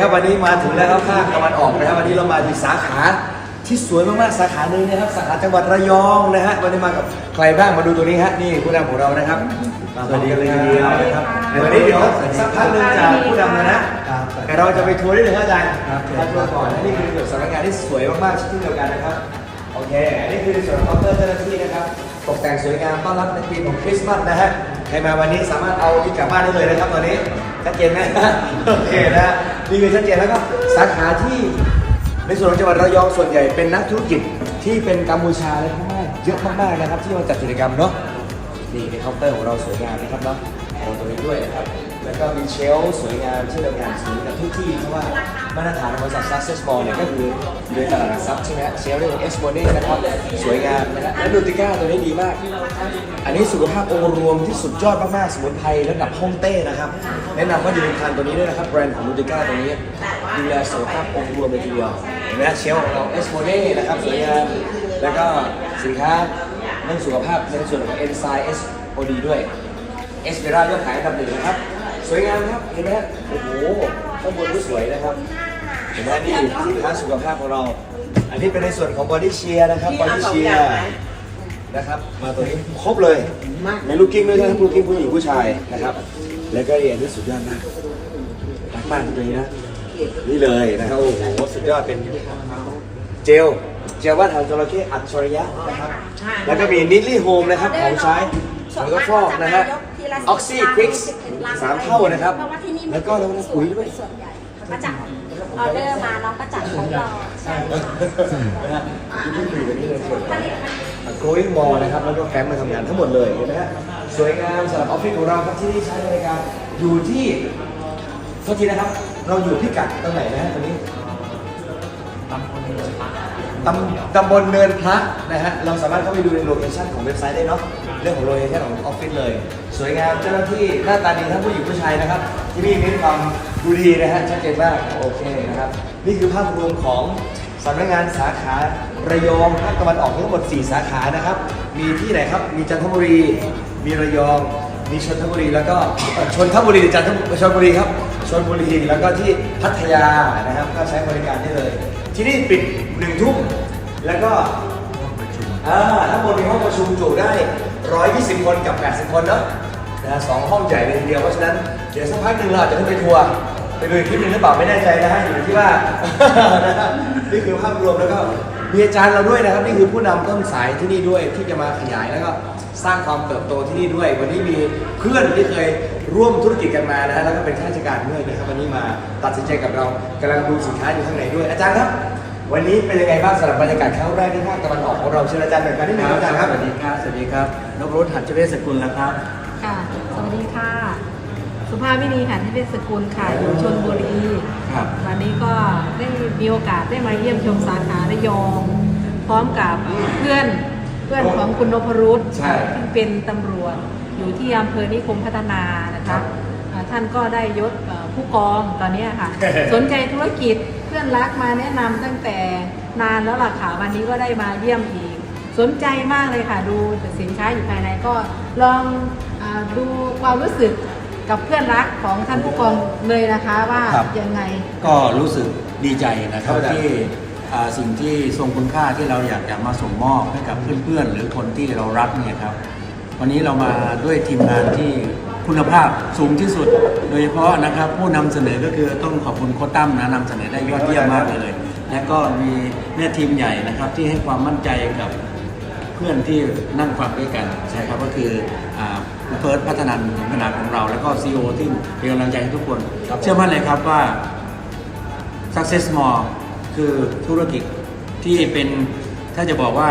ครับวันนี้มาถึงแล้วครับภาคตะวันออกนะครับวันนี้เรามาที่สาขาที่สวยมากๆสาขาหนึ่งนะครับสาขาจังหวัดระยองนะฮะวันนี้มากับใครบ้างมาดูตัวนี้ฮะนี่ผู้นำของเรานะครับสวัสดีกันเลยทีเดียวนะครับวันนี้เดี๋ยวสักพักหนึงจากผู้นำนะนะแต่เราจะไปทัวร์นิดนึงครับอาจารย์มาทัวร์ก่อนและนี่คือสำนักงานที่สวยมากๆเช่นเดียวกันนะครับโอเคอันนี้คือในส่วนของเคาน์เตอร์เจ้าหน้าที่นะครับตกแต่งสวยงามต้อนรับในปีของคริสต์มาสนะฮะใครมาวันนี้สามารถเอาที่กลับบ้านได้เลยนะครับตอนนี้ชัดเจนไหมโอเคนะ นี่คือชัดเจนแล้วก็สาขาที่ในส่วนของจังหวัดระยองส่วนใหญ่เป็นนักธุรกิจที่เป็นกัมพูชาและพม่าเยอะมากๆนะครับที่มาจัดกิจกรรมเนาะนี่ในเคาน์เตอร์ของเราสวยงามนะครับเนาะโอ้ตรงนี้ด้วยนะครับ แล้วก็มีเชลสวยงามเช่นเดียวกันสวยกับทุกที่เพราะว่ามาตรฐานของบริษัท Success Mall เนี่ยก็คืออยู่ในตลาดหลักทรัพย์ใช่ไหมเชลเรียกว่า e x p o n e นะครับสวยงามนะฮะและดูติก้าตัวนี้ดีมาก อันนี้สุขภาพองค์รวมที่สุดยอดมากๆสมุนไพรระดับฮ่องเต้นะครับ แนะนำว่าอย่มทานตัวนี้ด้วยนะครับแบรนด์ของลูติก้าตัวนี้ดูแลสุขภาพองค์รวมเลยทีเดียวเห็นไหมเชลของเราเอสโมเน่นะครับสวยงามแล้วก็สินค้าเรื่องสุขภาพในส่วนของเอนไซม์เอสโอดีด้วยเอสเปร่ายอดขายอันดับหนึ่งนะครับ สวยงามครับ เห็นไหมฮะโอ้โหข้างบนก็สวยนะครับ เห็นไหมนี่สินค้าสุขภาพของเรา อันนี้เป็นในส่วนของบอดี้เชียร์นะครับ บอดี้เชียร์นะครับ มาตัวนี้ครบเลยมีลูกกิ้งด้วยนะครับลูกกิ้งผู้หญิงผู้ชายนะครับ แล้วก็เรียนที่สุดยอดมากรักมากตัวนี้นะ นี่เลยนะครับ โอ้โห สุดยอดเป็นเจล เจลว่าทางจระเข้อัจฉริยะนะครับ แล้วก็มีนิลลี่โฮมนะครับ ของใช้ของก็ฟอกนะฮะ ออกซี่ควิกสามเท่านะครับ เพราะว่าที่นี่แล้วก็เราน้ำปุ๋ยด้วยส่วนใหญ่เขาก็จะออเดอร์มาน้องก็จัดทดลองใช่ค่ะนะฮะที่คุยกันนี่เลยส่วนของ growing mall นะครับแล้วก็แฟ้มมาทำงานทั้งหมดเลยเห็นไหมฮะสวยงามสำหรับออฟฟิศของเราครับที่นี่ใช้บริการอยู่ที่โทษทีนะครับ เราอยู่พิกัดตรงไหนนะฮะตอนนี้ ตำตำบลเนินพระนะฮะเราสามารถเข้าไปดูในโลเคชั่นของเว็บไซต์ได้เนาะเรื่องของโลเคชั่นของออฟฟิศเลย สวยงามเจ้าหน้าที่หน้าตาดีทั้งผู้หญิงผู้ชายนะครับ ที่นี่มีความดูดีนะฮะชัดเจนมากโอเคนะครับนี่คือภาพรวมของสำนักงานสาขาระยองภาคตะวันออกทั้งหมด 4 สาขานะครับ มีที่ไหนครับมีจันทบุรี มีระยอง มีชนบุรีแล้วก็ชนบุรีหรือจันทบุรีชนบุรีครับชนบุรีแล้วก็ที่พัทยานะครับก็ใช้บริการได้เลย ที่นี่ปิดหนึ่งทุ่มแล้วก็อ่าทั้งหมดมีห้องประชุมจุได้ 120 คนกับ 80 คนเนาะนะฮะสองห้องใหญ่เลยทีเดียว เพราะฉะนั้นเดี๋ยวสักพักหนึ่งเราอาจจะขึ้นไปทัวร์ไปดูอีกคลิปหนึงหรือเปล่าไม่แน่ใจนะฮะอยู่ที่ว่านะฮะนี่คือภาพรวมแล้วก็ มีอาจารย์เราด้วยนะครับนี่คือผู้นำต้นสายที่นี่ด้วยที่จะมาขยายแล้วก็สร้างความเติบโตที่นี่ด้วย วันนี้มีเพื่อนที่เคยร่วมธุรกิจกันมานะฮะแล้วก็เป็นข้าราชการด้วยนะครับวันนี้มาตัดสินใจกับเรากำลังดูสินค้าอยู่ข้างในด้วย อาจารย์ครับ วันนี้เป็นยังไงบ้างสำหรับบรรยากาศครั้งแรกที่ภาคตะวันออกของเราเชิญอาจารย์หน่อยครับที่หนึ่งอาจารย์ครับสวัสดีครับ สวัสดีครับนพรุษหัตถเวชสกุลนะครับ ค่ะ สวัสดีค่ะ สุภาพวินีค่ะที่เป็นสกุลค่ะ อยู่ชนบุรี ครับ วันนี้ก็ได้ มีโอกาสได้มาเยี่ยมชมสาขาระยอง พร้อมกับเพื่อนเพื่อนของคุณนพรุษใช่ซึ่งเป็นตำรวจอยู่ที่อำเภอนิคมพัฒนานะครัคะบอ่าท่านก็ได้ยศเอ่อผู้กองตอนนี้ค่ะ สนใจธุรกิจเพื่อนรักมาแนะนำตั้งแต่นานแล้วล่ะค่ะวันนี้ก็ได้มาเยี่ยมอีก สนใจมากเลยค่ะ ดูสินค้าอยู่ภายในก็ลองอาดูความรู้สึกกับเพื่อนรักของท่านผู้กองเลยนะคะว่าครับยังไง ก็รู้สึก ดีใจนะครับครับที่อ่าสิ่งที่ทรงคุณค่าที่เราอยากจะมาส่งมอบให้กับเพื่อนๆ หรือคนที่เรารักเนี่ยครับ วันนี้เรามาด้วยทีมงานที่คุณภาพสูงที่สุด โดยเฉพาะนะครับผู้นำเสนอก็คือต้องขอบคุณโคชตั้มนะนำเสนอได้ยอดเยี่ยมมากเลย และก็มีแม่ทีมใหญ่นะครับที่ให้ความมั่นใจกับเพื่อนที่นั่งฟังด้วยกันใช่ครับก็คืออ่าเฟิร์สพัฒนันขนาดของเรา แล้วก็ซีอที่เป็นกำลังใจให้ทุกคนครับผมเชื่อมั่นเลยครับว่า Success More คือธุรกิจที่เป็นถ้าจะบอกว่า